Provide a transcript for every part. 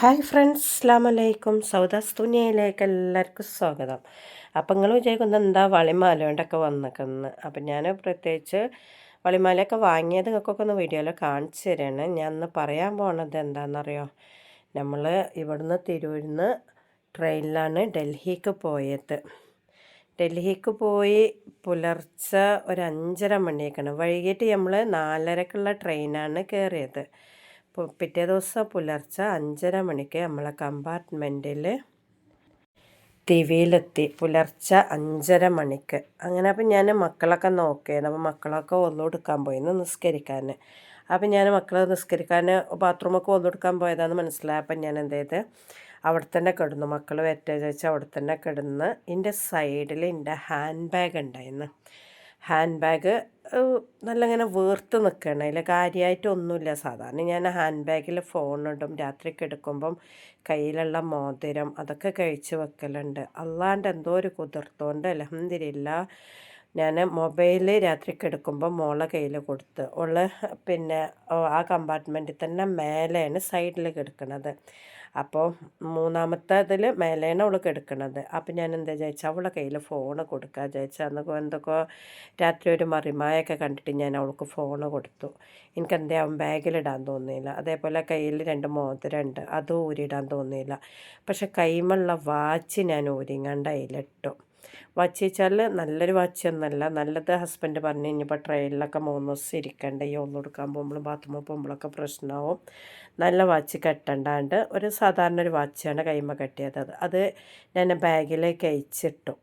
Hi friends അസ്ലാം വലൈക്കും സൗദാസ് തുനിയയിലേക്ക് എല്ലാവർക്കും സ്വാഗതം. അപ്പം നിങ്ങൾ വിചാരിക്കുന്നത് എന്താ വളിമാല കൊണ്ടൊക്കെ വന്നിക്കുന്നത് അപ്പം ഞാൻ പ്രത്യേകിച്ച് വളിമാലയൊക്കെ വാങ്ങിയത് നിങ്ങൾക്കൊക്കെ ഒന്ന് വീഡിയോയിൽ കാണിച്ചു തരാണ്. ഞാൻ ഒന്ന് പറയാൻ പോണത് എന്താണെന്നറിയോ നമ്മൾ ഇവിടുന്ന് തിരൂരിന്ന് ട്രെയിനിലാണ് ഡൽഹിക്ക് പോയത്. ഡൽഹിക്ക് പോയി പുലർച്ചെ ഒരു അഞ്ചര മണിയൊക്കെയാണ് വൈകിട്ട് നമ്മൾ നാലരക്കുള്ള ട്രെയിനാണ് കയറിയത്. പിറ്റേ ദിവസം പുലർച്ചെ അഞ്ചര മണിക്ക് നമ്മളെ കമ്പാർട്ട്മെന്റിൽ തിവിയിലെത്തി. പുലർച്ചെ അഞ്ചര മണിക്ക്. അങ്ങനെ അപ്പം ഞാൻ മക്കളൊക്കെ നോക്കിയത് അപ്പോൾ മക്കളൊക്കെ ഒന്നുകൊടുക്കാൻ പോയി. നിസ്കരിക്കാൻ അപ്പം ഞാൻ മക്കളെ നിസ്കരിക്കാൻ ബാത്റൂമൊക്കെ ഒന്നുകൊടുക്കാൻ പോയതാണെന്ന് മനസ്സിലായപ്പം ഞാൻ എന്ത് ചെയ്ത്? അവിടെ തന്നെ കിടന്നു. മക്കൾ വെറ്റ ചോദിച്ചാൽ അവിടെ തന്നെ കിടന്ന് എന്റെ സൈഡിൽ എന്റെ ഹാൻഡ് ബാഗ് ഉണ്ടായിരുന്നു ഹാൻഡ് ബാഗ് നല്ല ഇങ്ങനെ വീർത്ത് നിൽക്കണം അതിൽ കാര്യമായിട്ടൊന്നുമില്ല സാധാരണ ഞാൻ ഹാൻഡ് ബാഗിൽ ഫോണിടും. രാത്രിക്ക് എടുക്കുമ്പം കയ്യിലുള്ള മോതിരം അതൊക്കെ കഴിച്ച് വെക്കലുണ്ട്. അല്ലാണ്ട് എന്തോ ഒരു കുതിർത്തോണ്ട് അലഹമില്ല ഞാൻ മൊബൈൽ രാത്രി കിടക്കുമ്പോൾ മോളെ കയ്യിൽ കൊടുത്ത് ഉള്ള പിന്നെ ആ കമ്പാർട്ട്മെന്റിൽ തന്നെ മേലെയാണ് സൈഡിൽ കിടക്കുന്നത് അപ്പോൾ മൂന്നാമത്തെ ഇതിൽ മേലേനെ അവൾ കിടക്കുന്നത് അപ്പം ഞാൻ എന്താ ചോദിച്ചാൽ അവളെ കയ്യിൽ ഫോണ് കൊടുക്കുക ചോദിച്ചാൽ അന്നൊക്കെ എന്തൊക്കെ രാത്രി ഒരു മറിമായൊക്കെ കണ്ടിട്ട് ഞാൻ അവൾക്ക് ഫോൺ കൊടുത്തു. എനിക്ക് എന്താ ബാഗിലിടാൻ തോന്നിയില്ല. അതേപോലെ കയ്യിൽ രണ്ട് മോതിരമുണ്ട് അതും ഊരിടാൻ തോന്നിയില്ല. പക്ഷെ കൈമുള്ള വാച്ച് ഞാൻ ഊരിങ്ങാണ്ട് അതിലിട്ടു. വാച്ച് വെച്ചാൽ നല്ലൊരു വാച്ച് ഒന്നല്ല നല്ലത് ഹസ്ബൻഡ് പറഞ്ഞു കഴിഞ്ഞപ്പോൾ ട്രെയിനിലൊക്കെ മൂന്ന് ദിവസം ഇരിക്കണ്ടേ ഈ ഒന്ന് കൊടുക്കാൻ പോകുമ്പോഴും ബാത്റൂമിൽ പോകുമ്പോഴൊക്കെ പ്രശ്നമാവും നല്ല വാച്ച് കെട്ടണ്ടാണ്ട് ഒരു സാധാരണ ഒരു വാച്ചാണ് കൈമ കെട്ടിയത്. അത് ഞാൻ ബാഗിലേക്ക് അയച്ചിട്ടു.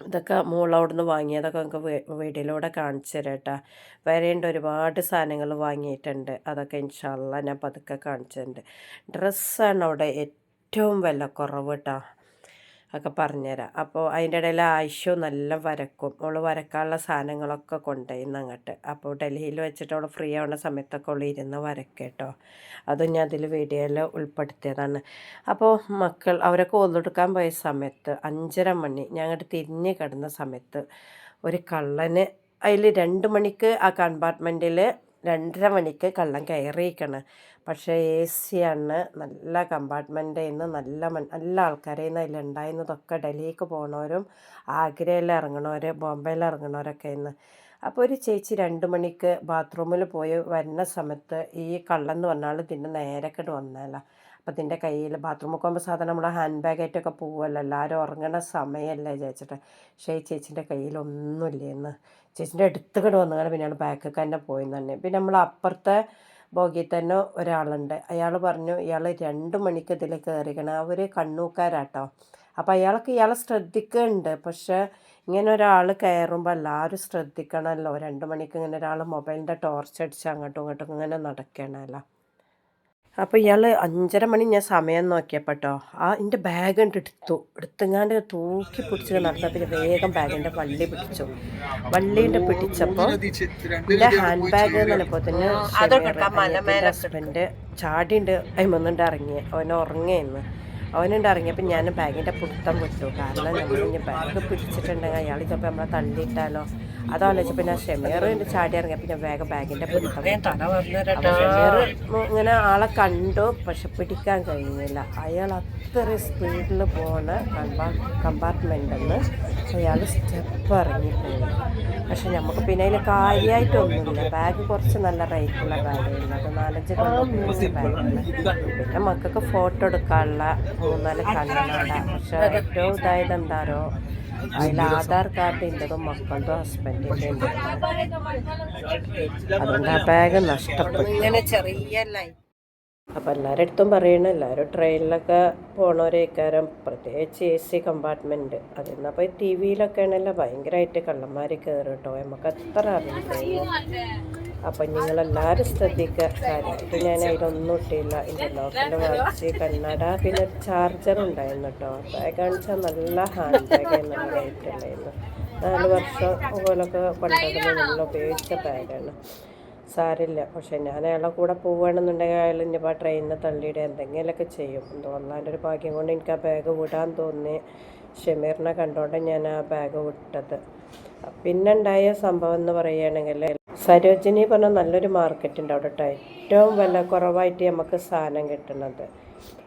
ഇതൊക്കെ മോളവിടുന്ന് വാങ്ങിയതൊക്കെ നമുക്ക് വീഡിയോയിലൂടെ കാണിച്ചു തരാം കേട്ടോ വരേണ്ട ഒരുപാട് സാധനങ്ങൾ വാങ്ങിയിട്ടുണ്ട്. അതൊക്കെ ഇൻഷാല്ല ഞാൻ പതുക്കെ കാണിച്ചിട്ടുണ്ട് ഡ്രസ്സാണ് അവിടെ ഏറ്റവും വില കുറവ് കേട്ടോ ഒക്കെ പറഞ്ഞുതരാം അപ്പോൾ അതിന്റെ ഇടയിൽ ആയിഷു നല്ല വരക്കും. അവൾ വരക്കാനുള്ള സാധനങ്ങളൊക്കെ കൊണ്ടുപോയിന്ന് അങ്ങോട്ട്. അപ്പോൾ ഡൽഹിയിൽ വെച്ചിട്ട് അവൾ ഫ്രീ ആവുന്ന സമയത്തൊക്കെ അവൾ ഇരുന്ന് വരക്കേട്ടോ. അതും ഞാൻ അതിൽ വീഡിയോയിൽ ഉൾപ്പെടുത്തിയതാണ്. അപ്പോൾ മക്കൾ അവരൊക്കെ ഒന്നെടുക്കാൻ പോയ സമയത്ത് അഞ്ചര മണി ഞങ്ങളുടെ തിരിഞ്ഞ് കിടന്ന സമയത്ത് ഒരു കള്ളന് അതിൽ രണ്ട് മണിക്ക് ആ കമ്പാർട്ട്മെന്റിൽ രണ്ടര മണിക്ക് കള്ളൻ കയറിയിരിക്കണം. പക്ഷേ എ സി ആണ് നല്ല കമ്പാർട്ട്മെന്റിൽ നിന്ന് നല്ല നല്ല ആൾക്കാരെ നിന്ന് അതിലുണ്ടായിരുന്നതൊക്കെ ഡൽഹിക്ക് പോകണവരും ആഗ്രയിൽ ഇറങ്ങണവർ ബോംബെയിൽ ഇറങ്ങണവരൊക്കെ ഇന്ന് അപ്പോൾ ഒരു ചേച്ചി രണ്ട് മണിക്ക് ബാത്റൂമിൽ പോയി വരുന്ന സമയത്ത് ഈ കള്ളെന്ന് പറഞ്ഞാൽ ഇതിന്റെ നേരക്കെട്ട് വന്നല്ല അപ്പം ഇതിന്റെ കയ്യിൽ ബാത്റൂമിൽ പോകുമ്പോൾ സാധാരണ നമ്മൾ ഹാൻഡ് ബാഗായിട്ടൊക്കെ പോകുമല്ലോ എല്ലാവരും ഉറങ്ങണ സമയമല്ലേ ചേച്ചിട്ട് പക്ഷേ ഈ ചേച്ചിന്റെ കയ്യിലൊന്നുമില്ലേന്ന് ചേച്ചിന്റെ അടുത്തുകൂടെ വന്നു പിന്നെയാണ് ബാക്കൊക്കെ തന്നെ പോയി തന്നെ. പിന്നെ നമ്മൾ അപ്പുറത്തെ ബോഗിയിൽ തന്നെ ഒരാളുണ്ട്. അയാൾ പറഞ്ഞു ഇയാൾ രണ്ട് മണിക്ക് ഇതിൽ കയറിക്കണം അവർ കണ്ണൂക്കാരാട്ടോ. അപ്പോൾ അയാൾക്ക് ഇയാളെ ശ്രദ്ധിക്കുന്നുണ്ട് പക്ഷേ ഇങ്ങനെ ഒരാൾ കയറുമ്പോൾ എല്ലാവരും ശ്രദ്ധിക്കണമല്ലോ രണ്ട് മണിക്ക് ഇങ്ങനെ ഒരാൾ മൊബൈലിന്റെ ടോർച്ച് അടിച്ച് അങ്ങോട്ടും ഇങ്ങോട്ടും ഇങ്ങനെ നടക്കണമല്ലോ അപ്പോൾ ഇയാൾ അഞ്ചര മണി ഞാൻ സമയം നോക്കിയപ്പോട്ടോ ആ എന്റെ ബാഗ് ഉണ്ട് എടുത്തു. എടുത്തെങ്ങാണ്ട് തൂക്കി പിടിച്ച് നടത്താൻ പിന്നെ വേഗം ബാഗിന്റെ വള്ളി പിടിച്ചു. വള്ളീന്റെ പിടിച്ചപ്പോൾ എന്റെ ഹാൻഡ് ബാഗ് എന്നപ്പോൾ തന്നെ ഹസ്ബൻഡ് ചാടിയുണ്ട് അതിമൊന്നുണ്ട് ഇറങ്ങി. അവൻ ഉറങ്ങിയെന്ന് അവനുണ്ട് ഇറങ്ങിയപ്പോൾ ഞാൻ ബാഗിന്റെ പുടുത്തം പിടിച്ചു കാരണം നമ്മൾ ഇനി ബാഗ് പിടിച്ചിട്ടുണ്ടെങ്കിൽ അയാൾ ചിലപ്പോൾ നമ്മളെ തള്ളിയിട്ടാലോ? അതാലോചിച്ചപ്പോൾ പിന്നെ ഷെമീർ ചാടി ഇറങ്ങിയ പിന്നെ വേഗം ബാഗിന്റെ പുടുത്തം ഷെമീർ ഇങ്ങനെ ആളെ കണ്ടു പക്ഷെ പിടിക്കാൻ കഴിഞ്ഞില്ല അയാൾ അത്ര സ്പീഡിൽ പോണ കമ്പാർട്ട്മെന്റിൽ നിന്ന് അയാൾ സ്റ്റെപ്പ് ഇറങ്ങിപ്പോയി പക്ഷെ നമുക്ക് പിന്നെ അതിൽ കാര്യമായിട്ടൊന്നുമില്ല ബാഗ് കുറച്ച് നല്ല റേറ്റുള്ള ബാഗായിരുന്നു. അത് നാലഞ്ച് ബാഗാണ്. പിന്നെ മക്കൾക്ക് ഫോട്ടോ എടുക്കാനുള്ള മൂന്നാൽ കണ്ണട. പക്ഷെ ഏറ്റവും ഇതായത് എന്താരോ അതിൽ ആധാർ കാർഡ് ഉണ്ടതും മക്കളുടെ ഹസ്ബൻഡിന്റെ അതുകൊണ്ട് ആ ബാഗ് നഷ്ടപ്പെട്ടു. ഇങ്ങനെ ചെറിയ ലൈറ്റ് അപ്പോൾ എല്ലാവരുടെ അടുത്തും പറയണം എല്ലാവരും ട്രെയിനിലൊക്കെ പോണവരേക്കാരം പ്രത്യേകിച്ച് എ സി കമ്പാർട്ട്മെന്റ് അതിന്നപ്പോൾ ടി വിയിലൊക്കെ ആണല്ലോ ഭയങ്കരമായിട്ട് കള്ളന്മാർ കയറി കേട്ടോ നമുക്ക് എത്ര അറിയില്ല അപ്പം നിങ്ങളെല്ലാവരും ശ്രദ്ധിക്കുക. കാര്യമായിട്ട് ഞാൻ അതിലൊന്നും ഇട്ടില്ല. എന്റെ ലോക്കന്റെ വാച്ച് കണ്ണട. പിന്നെ ചാർജർ ഉണ്ടായിരുന്നു കേട്ടോ ബാഗ് കാണിച്ചാൽ നല്ല ഹാൻഡ് ബാഗ് നല്ലതായിട്ടുണ്ടായിരുന്നു നാല് വർഷം പോലൊക്കെ പണ്ടൊക്കെ നല്ല ഉപയോഗിച്ച ബാഗാണ് സാരില്ല പക്ഷേ ഞാൻ അയാളെ കൂടെ പോവുകയാണെന്നുണ്ടെങ്കിൽ അയാൾ ഇനിയിപ്പോൾ ട്രെയിനിനെ തള്ളിയിടുക എന്തെങ്കിലുമൊക്കെ ചെയ്യും. എന്തോ ഒരു ഭാഗ്യം കൊണ്ട് എനിക്ക് ആ ബാഗ് വിടാൻ തോന്നി ഷമീറിനെ കണ്ടോണ്ട് ഞാൻ ആ ബാഗ് വിട്ടത്. പിന്നെ ഉണ്ടായ സംഭവം എന്ന് പറയുകയാണെങ്കിൽ സരോജിനി പറഞ്ഞ നല്ലൊരു മാർക്കറ്റ് ഉണ്ട് അവിടെ ഏറ്റവും വില കുറവായിട്ട് നമുക്ക് സാധനം കിട്ടുന്നത്.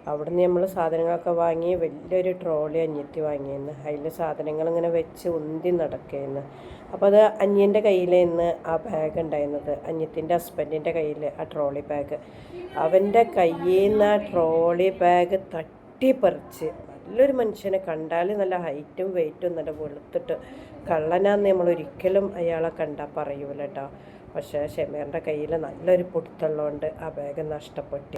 അവിടെ നിന്ന് നമ്മൾ സാധനങ്ങളൊക്കെ വാങ്ങി വലിയൊരു ട്രോളി അഞ്ഞെത്തി വാങ്ങിയിരുന്നു അതിൽ സാധനങ്ങൾ ഇങ്ങനെ വെച്ച് ഉന്തി നടക്കുകയെന്ന് അപ്പോൾ അത് അന്യന്റെ കയ്യിലായിരുന്നു ആ ബാഗ് ഉണ്ടായിരുന്നത് അന്യത്തിന്റെ ഹസ്ബൻഡിന്റെ കയ്യിൽ ആ ട്രോളി ബാഗ് അവന്റെ കയ്യിൽ നിന്ന് ആ ട്രോളി ബാഗ് തട്ടിപ്പറിച്ച് നല്ലൊരു മനുഷ്യനെ കണ്ടാൽ നല്ല ഹൈറ്റും വെയിറ്റും നല്ല വെളുത്തിട്ട് കള്ളനാന്ന് നമ്മൾ ഒരിക്കലും അയാളെ കണ്ടാൽ പറയൂല കേട്ടോ പക്ഷേ ഷെമേറിന്റെ കയ്യിൽ നല്ലൊരു പൊടുത്തുള്ളതുകൊണ്ട് ആ ബാഗ് നഷ്ടപ്പെട്ടു.